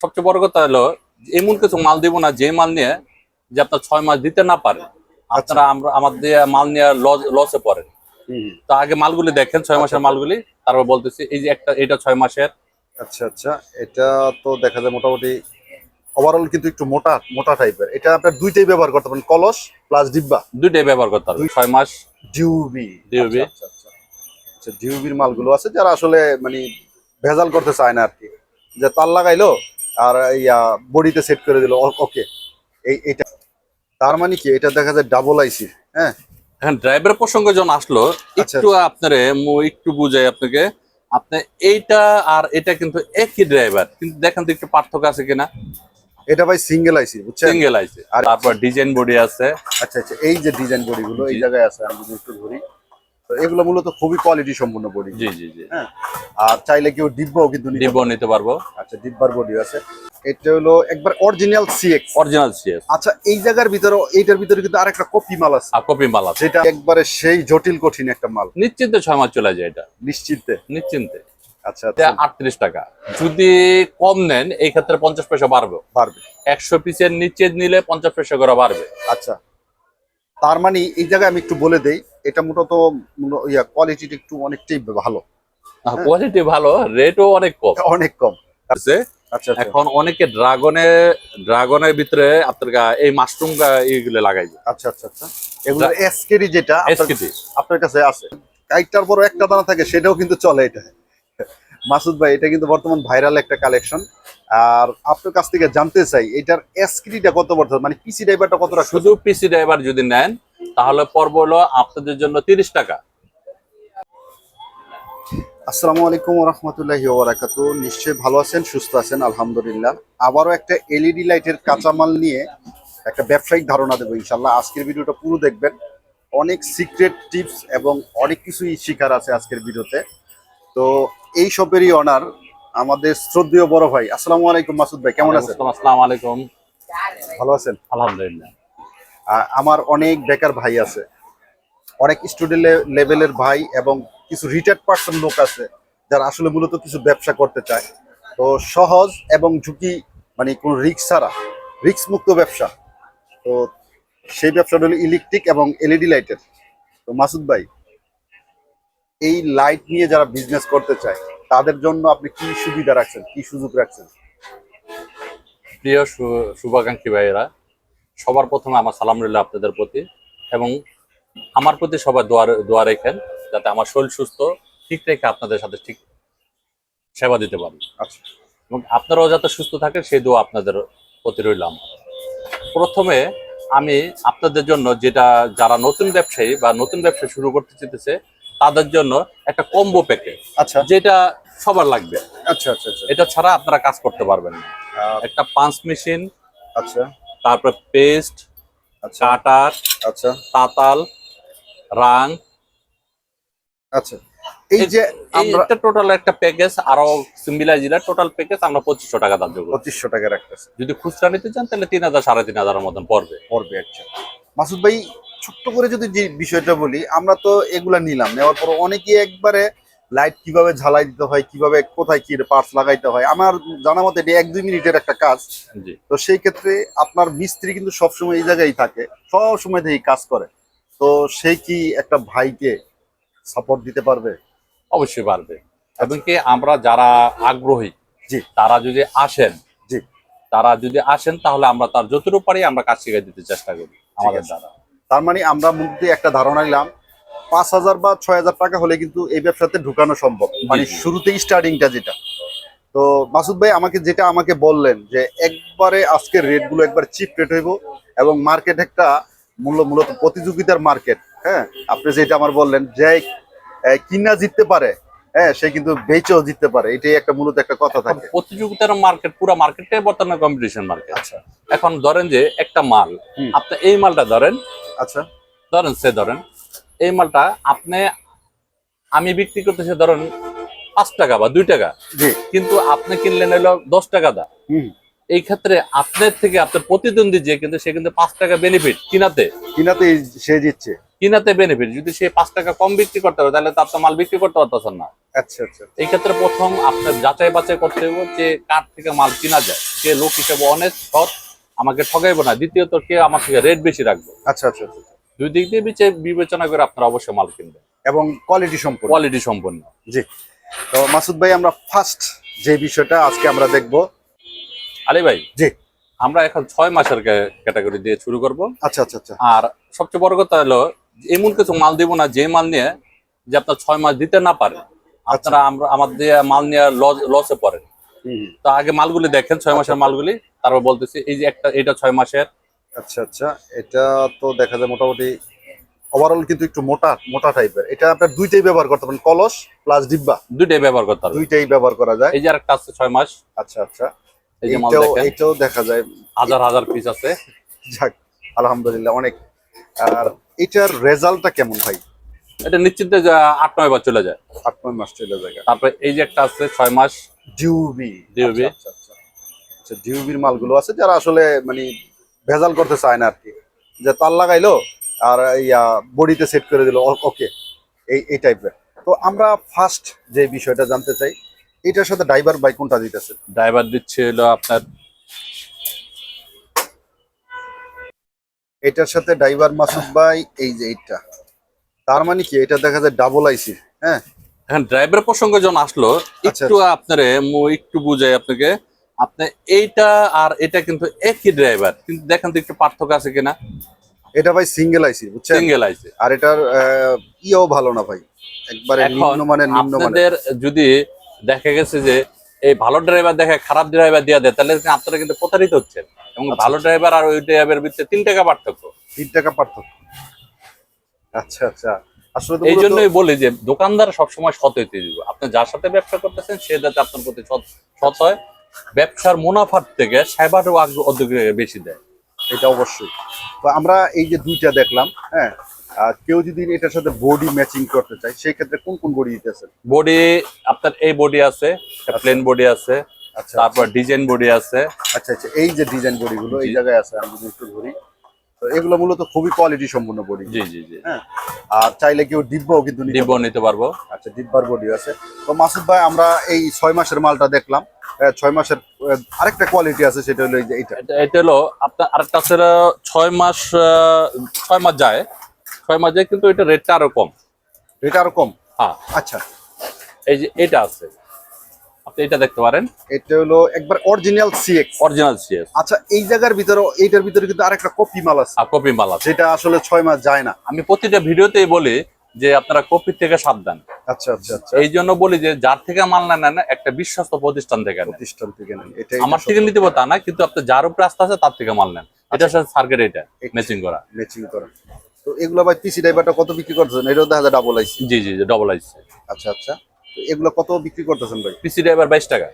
সবচেয়ে বড় কথা হলো এমন কিছু মাল দিব না যে মাল নিয়ে যে আপনার ছয় মাস দিতে না পারে আপনারা আমরা আমাদের মাল নিয়ে লসে পড়েন। তো আগে মালগুলি দেখেন ছয় মাসের মালগুলি তারপর বলতেছি এই যে একটা এটা ছয় মাসের। আচ্ছা আচ্ছা। এটা তো দেখা যায় মোটামুটি ওভারঅল কিন্তু একটু মোটা মোটা টাইপের এটা আপনার দুইটাই ব্যবহার করতে পারেন কলস প্লাস ডিব্বা দুইটাই ব্যবহার করতে হবে ছয় মাস। ডিউবি ডিউবি। আচ্ছা আচ্ছা আচ্ছা। ডিউবির মালগুলো আছে যারা আসলে মানে ভেজাল করতে চায় না আর কি। যে তার লাগাইলো আর ইয়া বডিতে সেট করে দিল। ওকে এই এটা তার মানে কি? এটা দেখা যায় ডাবল আইসি হ্যাঁ? এখন ড্রাইভার প্রসঙ্গে যখন আসলো আচ্ছা, একটু আপনারে একটু বুঝাই আপনাকে। আপনি এইটা আর এটা কিন্তু একই ড্রাইভার কিন্তু দেখেন তো একটু পার্থক্য আছে কিনা। এটা ভাই সিঙ্গেল আইসি বুঝছেন? সিঙ্গেল আইসি আর- তারপর ডিজাইন বডি আছে। আচ্ছা আচ্ছা। এই যে ডিজাইন বডি গুলো এই জায়গায় আছে আমি যদি একটু ধরি। এগুলো মূলত খুবই কোয়ালিটি সম্পন্ন বডি। জি জি জি। হ্যাঁ? আর চাইলে কেউ ডিব্বাও কিন্তু নিতে ডিবো নিতে পারব। আচ্ছা ডিব্বার বডি আছে। এটা হলো একবার অরিজিনাল সিএক্স অরিজিনাল সিএস আচ্ছা এই জায়গার ভিতরে এইটার ভিতরে কিন্তু আরেকটা কপি মাল আছে। আর কপি মাল আছে। এটা একবারে সেই জটিল কঠিন একটা মাল। নিশ্চিন্তে ছয় মাস চলে যায় এটা। নিশ্চিন্তে? নিশ্চিন্তে। আচ্ছা আচ্ছা। আটত্রিশ টাকা। যদি কম নেন এই ক্ষেত্রে পঞ্চাশ পয়সা বাড়বে। বাড়বে। একশো পিসের নিচে নিলে পঞ্চাশ পয়সা করে বাড়বে। আচ্ছা। তার মানে এই জায়গায় আমি একটু বলে দেই এটা মূলত ইয়া কোয়ালিটিটা একটু অনেকটাই ভালো। কোয়ালিটি ভালো রেটও অনেক কম। অনেক কম। আছে? আচ্ছা আচ্ছা। এখন অনেকে ড্রাগনে ড্রাগনের ভিতরে আপনার এই মাশরুম এইগুলো লাগাইছে আচ্ছা আচ্ছা আচ্ছা। এগুলো এসকেডি যেটা আপনার- আপনার কাছে আছে। কাইটটার পর একটা দানা থাকে সেটাও কিন্তু চলে এটা। মাসুদ ভাই এটা কিন্তু বর্তমান ভাইরাল একটা কালেকশন আর আপনার কাছ থেকে জানতে চাই এটার এসকিডিটা কত বর্তমান? মানে পিসি ড্রাইভারটা কত রাখছে শুধু পিসি ড্রাইভার যদি নেন তাহলে পর্ব হলো আপনাদের জন্য তিরিশ টাকা। আসসালামু আলাইকুম রহমতুল্লাহি ওবরাকাতু। নিশ্চয়ই ভালো আছেন সুস্থ আছেন আলহামদুলিল্লাহ। আবারও একটা এলইডি লাইটের কাঁচামাল নিয়ে একটা ব্যবসায়িক ধারণা দেবো ইনশাল্লাহ আজকের ভিডিওটা পুরো দেখবেন। অনেক সিক্রেট টিপস এবং অনেক কিছুই শিকার আছে আজকের ভিডিওতে। তো এই সবেরই অনার আমাদের শ্রদ্ধেয় বড় ভাই। আসসালামু আলাইকুম মাসুদ ভাই কেমন আছেন? আসসালামু আলাইকুম। ভালো আছেন? আলহামদুলিল্লাহ। আমার অনেক বেকার ভাই আছে। অনেক স্টুডেন্ট লেভেলের ভাই এবং কিছু রিটায়ার্ড পার্সন লোক আছে, যারা আসলে মূলত কিছু ব্যবসা করতে চায়। তো সহজ এবং ঝুঁকি মানে কোনো রিক্স ছাড়া রিক্স মুক্ত ব্যবসা। তো সেই ব্যবসাটা হলো ইলেকট্রিক এবং এলইডি লাইটের তো মাসুদ ভাই, এই লাইট নিয়ে যারা বিজনেস করতে চায়, তাদের জন্য আপনি কি সুবিধা রাখছেন, কি সুযোগ রাখছেন? প্রিয় শুভাকাঙ্ক্ষী ভাইয়েরা সবার প্রথমে আমার সালাম রইল আপনাদের প্রতি এবং আমার প্রতি সবাই দোয়ার দোয়া রেখেন যাতে আমার শরীর সুস্থ ঠিক রেখে আপনাদের সাথে ঠিক সেবা দিতে পারি। আচ্ছা। এবং আপনারাও যাতে সুস্থ থাকেন সেই দোয়া আপনাদের প্রতি রইল আমার। প্রথমে আমি আপনাদের জন্য যেটা যারা নতুন ব্যবসায়ী বা নতুন ব্যবসা শুরু করতে চেতেছে তাদের জন্য একটা কম্বো প্যাকেজ আচ্ছা। যেটা সবার লাগবে। আচ্ছা আচ্ছা আচ্ছা। এটা ছাড়া আপনারা কাজ করতে পারবেন না। একটা পাঞ্চ মেশিন আচ্ছা। তারপর পেস্ট আচ্ছা। কাটার আচ্ছা। তাতাল রাং। আচ্ছা। এই যে আমরা আমরা টোটাল একটা প্যাকেজ আরও সিম্বিলাইজিরা টোটাল প্যাকেজ আমরা পঁচিশশো টাকা দাম দেবো। পঁচিশশো টাকা রাখতেছে। যদি খুচরা নিতে চান তাহলে তিন হাজার সাড়ে তিন হাজারের মতন পড়বে। পড়বে আচ্ছা। মাসুদ ভাই ছোট্ট করে যদি যে বিষয়টা বলি আমরা তো এগুলা নিলাম। নেওয়ার পর অনেকেই একবারে লাইট কীভাবে ঝালাই দিতে হয় কীভাবে কোথায় কি পার্টস লাগাইতে হয় আমার জানা মতে এটা এক দুই মিনিটের একটা কাজ। তো সেই ক্ষেত্রে আপনার মিস্ত্রি কিন্তু সবসময় এই জায়গায় থাকে সব সময় থেকে কাজ করে। তো সে কি একটা ভাইকে সাপোর্ট দিতে পারবে? অবশ্যই পারবে। এবং কি আমরা যারা আগ্রহী জি। তারা যদি আসেন জি। তারা যদি আসেন তাহলে আমরা তার যতটুকু পারি আমরা কাজ শিখে দিতে চেষ্টা করি আমাদের দ্বারা। তার মানে আমরা মধ্যে একটা ধারণা নিলাম পাঁচ হাজার বা ছয় হাজার টাকা হলে কিন্তু এই ব্যবসাতে ঢুকানো সম্ভব। মানে। শুরুতেই স্টার্টিংটা যেটা। তো মাসুদ ভাই আমাকে যেটা আমাকে বললেন যে একবারে আজকের রেটগুলো একবার চিপ রেট হইব এবং মার্কেট একটা মূল্য মূলত প্রতিযোগিতার মার্কেট হ্যাঁ? আপনি যেটা আমার বললেন যে কিনা জিততে পারে হ্যাঁ সে কিন্তু বেচেও জিততে পারে। এটাই একটা মূলত একটা কথা থাকে। প্রতিযোগিতার মার্কেট পুরো মার্কেটটাই বর্তমানে কম্পিটিশন মার্কেট আচ্ছা। এখন ধরেন যে একটা মাল। আপনি এই মালটা ধরেন আচ্ছা। ধরেন সে ধরেন এই মালটা আপনি আমি বিক্রি করতেছি ধরেন পাঁচ টাকা বা দুই টাকা। কিন্তু আপনি কিনলেন হলো দশ টাকা দা। এই ক্ষেত্রে আপনার থেকে আপনার প্রতিদ্বন্দ্বী যে কিন্তু সে কিন্তু পাঁচ টাকা বেনিফিট কিনাতে। কিনাতে সে জিতছে কিনাতে বেনিফিট যদি সে পাঁচ টাকা কম বিক্রি করতে হবে তাহলে তো আপনার মাল বিক্রি করতে পারতেছেন না। আচ্ছা আচ্ছা এই ক্ষেত্রে প্রথম আপনার যাচাই বাছাই করতে হবে যে কার থেকে মাল কিনা যায়। সে লোক হিসেবে অনেক সৎ আমাকে ঠগাইবো না। দ্বিতীয়ত কে আমার থেকে রেট বেশি রাখব। আচ্ছা আচ্ছা আচ্ছা। দুই দিক দিয়ে বিচে- বিবেচনা করে আপনারা অবশ্যই মাল কিনবেন। এবং কোয়ালিটি সম্পূর্ণ কোয়ালিটি সম্পন্ন। জি। তো মাসুদ ভাই আমরা ফার্স্ট যে বিষয়টা আজকে আমরা দেখব। আলী ভাই জি। আমরা এখন ছয় মাসের ক্যাটাগরি দিয়ে শুরু করব। আচ্ছা আচ্ছা আচ্ছা। আর সবচেয়ে বড় কথা হলো এমন কিছু মাল দিব না যে মাল নিয়ে যে আপনার ছয় মাস দিতে না পারে। আপনারা আমরা আমাদের দিয়ে মাল নিয়ে লসে পড়েন। তো আগে মালগুলি দেখেন ছয় মাসের মালগুলি। তারপর বলতেছি এই যে একটা এটা ছয় মাসের। আচ্ছা আচ্ছা। এটা তো দেখা যায় মোটামুটি ওভারঅল কিন্তু একটু মোটা মোটা টাইপের এটা আপনার দুইটাই ব্যবহার করতে পারেন কলস প্লাস ডিব্বা দুইটাই ব্যবহার করতে দুইটাই ব্যবহার করা যায়। এই যে আরেকটা আছে ছয় মাস। আচ্ছা আচ্ছা। এই যে মাল দেখেন। এইটাও দেখা যায়। হাজার হাজার পিস আছে। যাক আলহামদুলিল্লাহ অনেক। আর এটার রেজাল্টটা কেমন ভাই? এটা নিশ্চিন্তে আট নয় বার চলে যায়। আট নয় মাস চলে যায়। তারপরে এই যে একটা আছে ছয় মাস। ডিউবি ডিউবি আচ্ছা আচ্ছা আচ্ছা। ডিউবির মালগুলো আছে যারা আসলে মানে ভেজাল করতে চায় না আর কি। যে তার লাগাইলো আর ইয়া বডিতে সেট করে দিল ওকে। এই এই টাইপের তো আমরা ফার্স্ট যে বিষয়টা জানতে চাই এটার সাথে ড্রাইভার বাই কোনটা দিতেছে? ড্রাইভার দিচ্ছে হলো আপনার এটার সাথে ড্রাইভার মাসুদ ভাই এই যে এইটা। তার মানে কি এটা দেখা যায় ডাবল আইসি হ্যাঁ? এখন ড্রাইভার প্রসঙ্গে যখন আসলো আচ্ছা, একটু আপনারে একটু বুঝাই আপনাকে। আপনি এইটা আর এটা কিন্তু একই ড্রাইভার কিন্তু দেখেন তো একটু পার্থক্য আছে কিনা। এটা ভাই সিঙ্গেল আইসি বুঝছেন? সিঙ্গেল আইসি আর এটার ইয়েও ভালো না ভাই। একবারে নিম্নমানের নিম্নমানের আপনাদের যদি দেখা গেছে যে এই ভালো ড্রাইভার দেখে খারাপ ড্রাইভার দিয়ে দেয় তাহলে আপনারা কিন্তু প্রতারিত হচ্ছেন। এবং আচ্ছা, ভালো আচ্ছা। ড্রাইভার আর ওই ড্রাইভারের ভিতরে তিন টাকা পার্থক্য। তিন টাকা পার্থক্য। আচ্ছা আচ্ছা। আসলে এই জন্যই বলি যে দোকানদার সবসময় সৎ হইতে দিব আপনি যার সাথে ব্যবসা করতেছেন সে যাতে আপনার প্রতি সৎ সৎ হয় ব্যবসার মুনাফার থেকে সেবারও অর্ধেক বেশি দেয়। এটা অবশ্যই। তো আমরা এই যে দুইটা দেখলাম হ্যাঁ আর কেউ যদি এটার সাথে বডি ম্যাচিং করতে চায় সেই ক্ষেত্রে কোন কোন বডি দিতেছেন বডি আপনার এই বডি আছে প্লেন বডি আছে আচ্ছা। তারপর ডিজাইন বডি আছে। আচ্ছা আচ্ছা এই যে ডিজাইন বডি গুলো এই জায়গায় আছে আমি যদি একটু ধরি। তো এগুলো মূলত খুবই কোয়ালিটি সম্পূর্ণ বডি জি জি জি। হ্যাঁ আর চাইলে কেউ ডিব্বাও কিন্তু নিতে ডিব্ব নিতে পারব। আচ্ছা ডিব্বার বডি আছে। তো মাসুদ ভাই আমরা এই ছয় মাসের মালটা দেখলাম। ছয় মাসের আরেকটা কোয়ালিটি আছে সেটা হলো এইটা। এটা এটা হলো আপনার আরেকটা আছে ছয় মাস ছয় মাস যায়। ছয় মাস যায় কিন্তু এটা রেটটা আরও কম। এটা আরও কম? হ্যাঁ। আচ্ছা। এই যে এটা আছে। আপনি এটা দেখতে পারেন। এটা হলো একবার অরিজিনাল সিএক্স অরিজিনাল আচ্ছা এই জায়গার ভিতরে এইটার ভিতরে কিন্তু আরেকটা কপি মাল আছে। কপি মাল আছে। যেটা আসলে ছয় মাস যায় না। আমি প্রতিটা ভিডিওতেই বলি যে আপনারা কপি থেকে সাবধান। আচ্ছা আচ্ছা আচ্ছা। এই জন্য বলি যে যার থেকে মাল না নেন একটা বিশ্বস্ত প্রতিষ্ঠান থেকে প্রতিষ্ঠান থেকে নেন এটা আমার থেকে নিতে তা না কিন্তু আপনি যার উপরে আস্থা আছে তার থেকে মাল নেন। এটার সাথে সার্কিট এটা ম্যাচিং করা। ম্যাচিং করেন তো এগুলো ভাই পিসি ড্রাইভারটা কত বিক্রি করতেছেন? এটাও দেখা যায় ডাবল আইসি জি জি ডবল আইসি আচ্ছা আচ্ছা। তো এগুলো কত বিক্রি করতেছেন ভাই? পিসি ড্রাইভার বাইশ টাকা।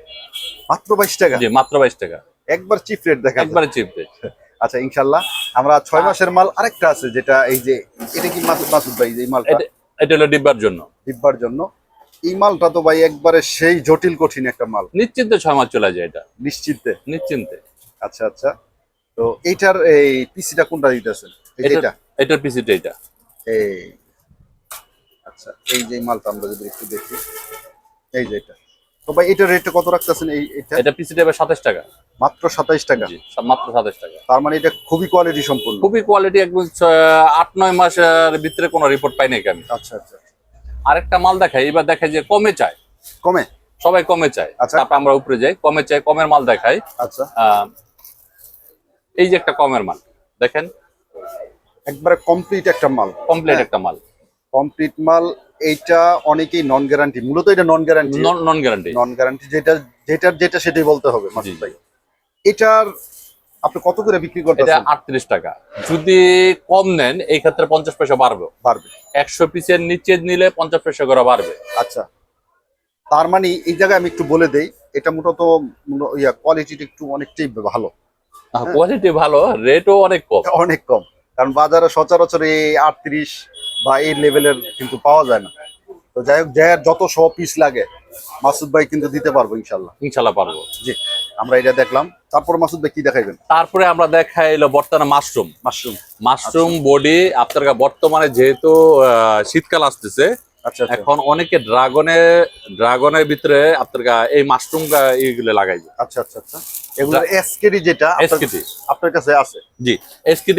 মাত্র বাইশ টাকা? জি মাত্র বাইশ টাকা। একবার চিপ রেট দেখা। একবারে চিপ আচ্ছা ইনশাল্লাহ। আমরা ছয় মাসের মাল আরেকটা আছে যেটা এই যে এটা কি মাসুদ মাসুদ ভাই এই মালটা? এটা হলো ডিব্বার জন্য। ডিব্বার জন্য। এই মালটা তো ভাই একবারে সেই জটিল কঠিন একটা মাল। নিশ্চিন্তে ছয় মাস চলে যায় এটা। নিশ্চিন্তে? নিশ্চিন্তে। আচ্ছা আচ্ছা। তো এইটার এই পিসিটা কোনটা দিতেছেন? এই যে এটা এটা এটার পিসিটা এটা। এই। আচ্ছা এই যে মালটা আমরা যদি একটু দেখি। এই যে এটা। তো ভাই এটার রেটটা কত রাখতেছেন এই এটা? এটা পিসি ড্রাইভার সাতাশ টাকা। মাত্র সাতাইশ টাকা? জি মাত্র সাতাশ টাকা। তার মানে এটা খুবই কোয়ালিটি সম্পূর্ণ। খুবই কোয়ালিটি একদম ছ- আট নয় মাসের ভিতরে কোনো রিপোর্ট পাই নাকি আমি। আচ্ছা আচ্ছা। আরেকটা মাল দেখাই এবার দেখাই যে কমে চায়। কমে? সবাই কমে চায়। আচ্ছা। তারপর আমরা উপরে যাই কমে চাই কমের মাল দেখাই। আচ্ছা। এই যে একটা কমের মাল দেখেন। একবারে কমপ্লিট একটা মাল। কমপ্লিট। একটা মাল। কমপ্লিট মাল এইটা অনেকেই নন গ্যারান্টি মূলত এটা non guarantee non guarantee non guarantee যেটা যেটার যেটা সেটাই বলতে হবে মাসুদ ভাই এটার আপনি কত করে বিক্রি করতে এটা করতেছেন আটত্রিশ টাকা। যদি কম নেন এই ক্ষেত্রে পঞ্চাশ পয়সা বাড়বে। বাড়বে। একশো পিসের নিচে নিলে পঞ্চাশ পয়সা করে বাড়বে। আচ্ছা। তার মানে এই জায়গায় আমি একটু বলে দেই এটা মূলত মূল- ইয়া কোয়ালিটিটা একটু অনেকটাই ভালো। কোয়ালিটি ভালো রেটও অনেক কম। অনেক কম। কারণ বাজারে সচরাচর এই আটত্রিশ বা এই লেভেলের কিন্তু পাওয়া যায় না। তো যাই হোক যার যত শ পিস লাগে মাসুদ ভাই কিন্তু দিতে পারব ইনশাল্লাহ ইনশাল্লাহ পারব। জি আমরা এটা দেখলাম। তারপর মাসুদ ভাই কি দেখাইবেন? তারপরে আমরা দেখাইলো বর্তমানে মাশরুম। মাশরুম। মাশরুম বডি আপনার বর্তমানে যেহেতু আহ, শীতকাল আসতেছে আচ্ছা আচ্ছা এখন অনেকে ড্রাগনে ড্রাগনের ভিতরে আপনার এই মাশরুম এইগুলো লাগাই আচ্ছা আচ্ছা আচ্ছা। এগুলো এসকেডি যেটা আপনার- আপনার কাছে আছে? জি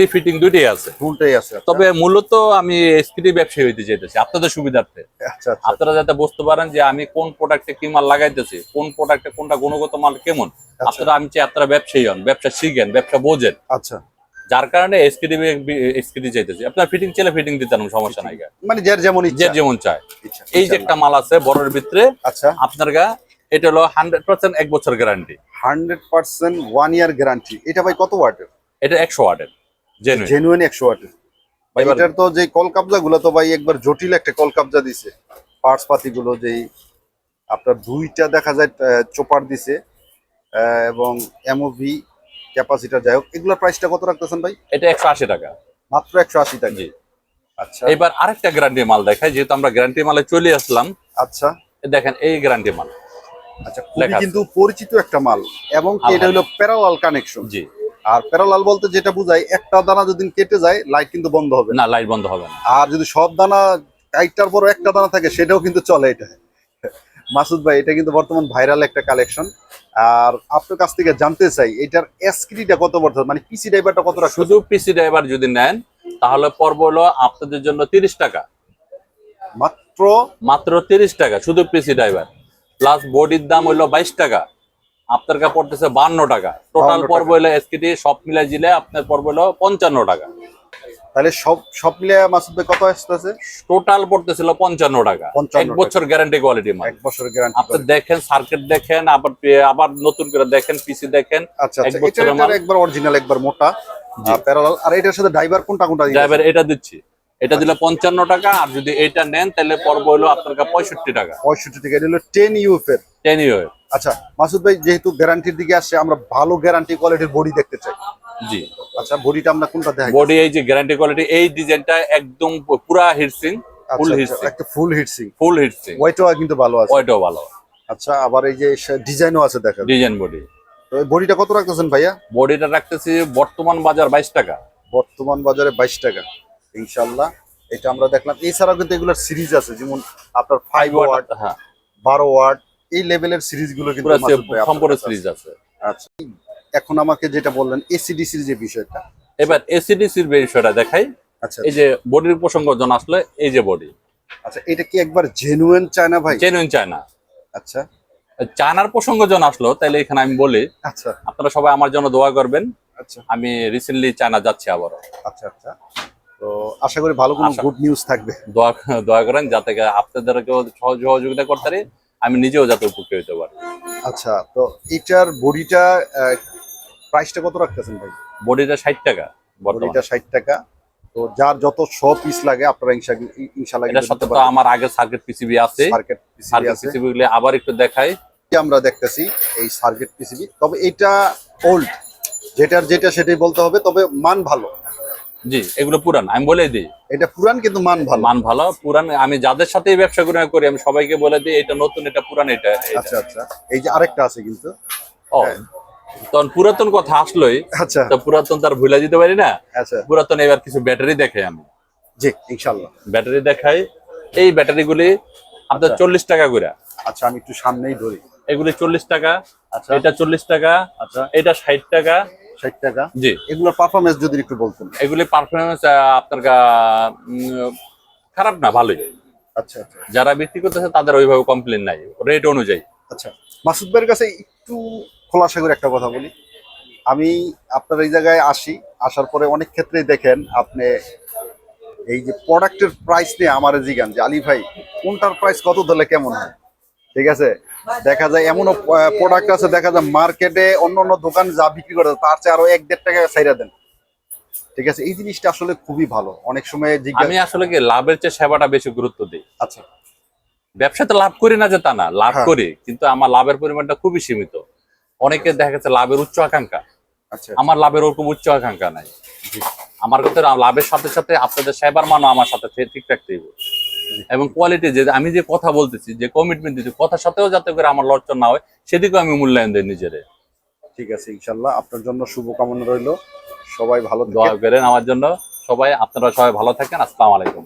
ফিটিং দুইটাই আছে। দুটাই আছে আচ্ছা। তবে মূলত আমি ব্যবসায়ী হইতে চাইতেছি আপনাদের সুবিধার্থে। আচ্ছা আচ্ছা। আপনারা যাতে বুঝতে পারেন যে আমি কোন প্রোডাক্টে কি মাল লাগাইতেছি কোন প্রোডাক্টে কোনটা গুণগত মাল কেমন। আপনারা আমি চাই আপনারা ব্যবসায়ী হন ব্যবসা শিখেন ব্যবসা বোঝেন। আচ্ছা। যার কারণে এসকিটি এসকিটি চাইতেছি। আপনার ফিটিং চাইলে ফিটিং দিতে পারেন, সমস্যা নাই মানে যার যেমন যে ইচ্ছা যেমন চায়। এই যে একটা মাল আছে বড়ের ভিতরে আচ্ছা। আপনার গা এটা হলো হান্ড্রেড পার্সেন্ট এক বছর guarantee hundred percent one year guarantee এটা ভাই কত ওয়াটের? এটা একশো ওয়াটের জেনুইন জেনুইন একশো ওয়াটের। ভাই এটার তো যে কল কাবজা গুলো তো ভাই একবার জটিল একটা কল কাবজা দিছে। পার্টস পাতি গুলো যেই আপনার দুইটা দেখা যায় চোপার দিছে এবং এমওভি ক্যাপাসিটার যাই হোক এগুলোর প্রাইসটা কত রাখতেছেন ভাই? এটা একশো আশি টাকা। মাত্র একশো আশি টাকা। জি। আচ্ছা। এবার আরেকটা গ্যারান্টি মাল দেখাই যেহেতু আমরা গ্যারান্টি মালে চলে আসলাম। আচ্ছা। দেখেন এই গ্যারান্টি মাল। আচ্ছা কিন্তু পরিচিত একটা মাল এবং এটা হলো প্যারালাল কানেকশন জি। আর প্যারালাল বলতে যেটা বোঝায় একটা দানা যদি কেটে যায় লাইট কিন্তু বন্ধ হবে না। না লাইট বন্ধ হবে না। আর যদি সব দানা কাইটার পর একটা দানা থাকে সেটাও কিন্তু চলে এটা। মাসুদ ভাই এটা কিন্তু বর্তমান ভাইরাল একটা কালেকশন আর আপনার কাছ থেকে জানতে চাই এটার এসকিডিটা কত বর্তমান? মানে পিসি ড্রাইভারটা কত শুধু পিসি ড্রাইভার যদি নেন তাহলে পর্ব হলো আপনাদের জন্য তিরিশ টাকা। মাত্র? মাত্র তিরিশ টাকা শুধু পিসি ড্রাইভার প্লাস বডির দাম হইল বাইশ টাকা। আপনার কা পড়তেছে বান্ন টাকা। টোটাল পর্ব হইল এসকিটি সব মিলাই দিলে আপনার পর্ব হলো পঞ্চান্ন টাকা। তাহলে সব সব মিলে মাসুদ ভাই কত আসতেছে? টোটাল পড়তেছিল পঞ্চান্ন টাকা। 55 এক বছর গ্যারান্টি কোয়ালিটি মাল এক বছরের গ্যারান্টি আপনি দেখেন সার্কিট দেখেন আবার আবার নতুন করে দেখেন পিসি দেখেন আচ্ছা এক আচ্ছা মাল। একবার অরিজিনাল একবার মোটা। প্যারালাল আর এটার সাথে ড্রাইভার কোনটা কোনটা? ড্রাইভার এটা দিচ্ছি। এটা দিলে পঞ্চান্ন টাকা আর যদি এটা নেন তাহলে পর্ব হলো আপনার কাছে পঁয়ষট্টি টাকা। পঁয়ষট্টি টাকা এটা হলো টেন ইউএফ এর। টেন ইয়ার আচ্ছা মাসুদ ভাই যেহেতু গ্যারান্টির দিকে আসছে আমরা ভালো গ্যারান্টি কোয়ালিটির বডি দেখতে চাই। জি। আচ্ছা বডিটা আমরা কোনটা দেখাই? বডি এই যে গ্যারান্টি কোয়ালিটি এই ডিজাইনটা একদম পুরা হিটসিং ফুল হিটসিং একটা ফুল হিটসিং ফুল হিটসিং ওয়েটও কিন্তু ভালো আছে। ওইটাও ভালো। আচ্ছা আবার এই যে ডিজাইনও আছে দেখেন। ডিজাইন বডি বডিটা কত রাখতেছেন ভাইয়া? বডিটা রাখতেছি বর্তমান বাজার বাইশ টাকা। বর্তমান বাজারে বাইশ টাকা ইনশাল্লাহ এটা আমরা দেখলাম। এছাড়াও কিন্তু এগুলোর সিরিজ আছে যেমন আপনার ফাইভ ওয়াট হ্যাঁ। বারো ওয়াট এই লেভেলের সিরিজগুলো কিন্তু সম্পূর্ণ সিরিজ আছে। আচ্ছা। এখন আমাকে যেটা বললেন এসিডি যে বিষয়টা। এবার এসিডিসির বিষয়টা দেখাই। আচ্ছা এই যে বডির প্রসঙ্গ জন আসলে এই যে বডি। আচ্ছা এটা কি একবার জেনুইন চায়না ভাই? জেনুইন চায়না আচ্ছা। চায়নার প্রসঙ্গ জন আসলো তাহলে এখানে আমি বলি আচ্ছা। আপনারা সবাই আমার জন্য দোয়া করবেন। আচ্ছা। আমি রিসেন্টলি চায়না যাচ্ছি আবারও। আচ্ছা আচ্ছা। তো আশা করি ভালো কোনো গুড নিউজ থাকবে। দোয়া দোয়া করেন যাতে আপনাদেরকেও সহজ সহযোগিতা করতে পারি। আমি নিজেও যাতে উপকৃত হতে পারি। আচ্ছা তো এটার বডিটা প্রাইসটা কত রাখতেছেন ভাই? বডিটা ষাট টাকা বডিটা ষাট টাকা। তো যার যত শ পিস লাগে আপনারা ইনশা- ইনশাল্লাহ এটার সাথে তো আমার আগে সার্কিট পিসিবি আছে। সার্কিট পিসিবি গুলি আবার একটু দেখাই। আমরা দেখতেছি এই সার্কিট পিসিবি তবে এটা ওল্ড যেটার যেটা সেটাই বলতে হবে তবে মান ভালো। জি এগুলো পুরান আমি বলে দিই। এটা পুরান কিন্তু মান ভালো। মান ভালো পুরান আমি যাদের সাথে ব্যবসা করি করি আমি সবাইকে বলে দিই এটা নতুন এটা পুরান এটা এটা। আচ্ছা আচ্ছা। এই যে আরেকটা আছে কিন্তু। ও তখন পুরাতন কথা আসলোই। আচ্ছা। তো পুরাতন তার ভুলে যেতে পারি না। আচ্ছা। পুরাতন এবার কিছু ব্যাটারি দেখাই আমি। জি ইনশাল্লাহ ব্যাটারি দেখাই। এই ব্যাটারিগুলি আপনার আচ্ছা। চল্লিশ টাকা করে। আচ্ছা আমি একটু সামনেই ধরি। এগুলি চল্লিশ টাকা। আচ্ছা। এটা চল্লিশ টাকা। আচ্ছা। এটা ষাট টাকা। ষাট টাকা। জি। এগুলোর পারফরমেন্স যদি একটু বলতেন। এগুলি পারফরমেন্স আপনার খারাপ না ভালোই। আচ্ছা আচ্ছা। যারা বিক্রি করতেছে তাদের ওইভাবে কমপ্লেন নাই। রেট অনুযায়ী। আচ্ছা। মাসুদ ভাইয়ের কাছে একটু খোলাসা করে একটা কথা বলি। আমি আপনার এই জায়গায় আসি আসার পরে অনেক ক্ষেত্রেই দেখেন আপনি এই যে প্রোডাক্টের প্রাইস নিয়ে আমার জিগান যে আলী ভাই কোনটার প্রাইস কত দিলে কেমন হয়? ঠিক আছে? দেখা যায় এমনও প্রোডাক্ট আছে দেখা যায় মার্কেটে অন্য অন্য দোকান যা বিক্রি করে তার চেয়ে আরও এক দেড় টাকা ছাইরা দেন। ঠিক আছে? এই জিনিসটা আসলে খুবই ভালো। অনেক সময় আমি আসলে কি লাভের চেয়ে সেবাটা বেশি গুরুত্ব দিই? আচ্ছা। ব্যবসাতে লাভ করি না যে তা না লাভ হ্যাঁ। করি কিন্তু আমার লাভের পরিমাণটা খুবই সীমিত। অনেকে দেখা গেছে লাভের উচ্চ আকাঙ্ক্ষা। আচ্ছা। আমার লাভের ওরকম উচ্চ আকাঙ্ক্ষা নাই। আমার কাছে লাভের সাথে সাথে আপনাদের সেবার মানও আমার সাথে ঠিকঠাক দিব এবং কোয়ালিটি যে আমি যে কথা বলতেছি যে কমিটমেন্ট দিচ্ছি কথার সাথেও যাতে করে আমার লড়চর না হয় সেদিকেও আমি মূল্যায়ন দিই নিজেরে। ঠিক আছে ইনশাল্লাহ আপনার জন্য শুভকামনা রইল। সবাই ভালো দোয়া করেন আমার জন্য। সবাই আপনারা সবাই ভালো থাকেন। আসসালামু আলাইকুম।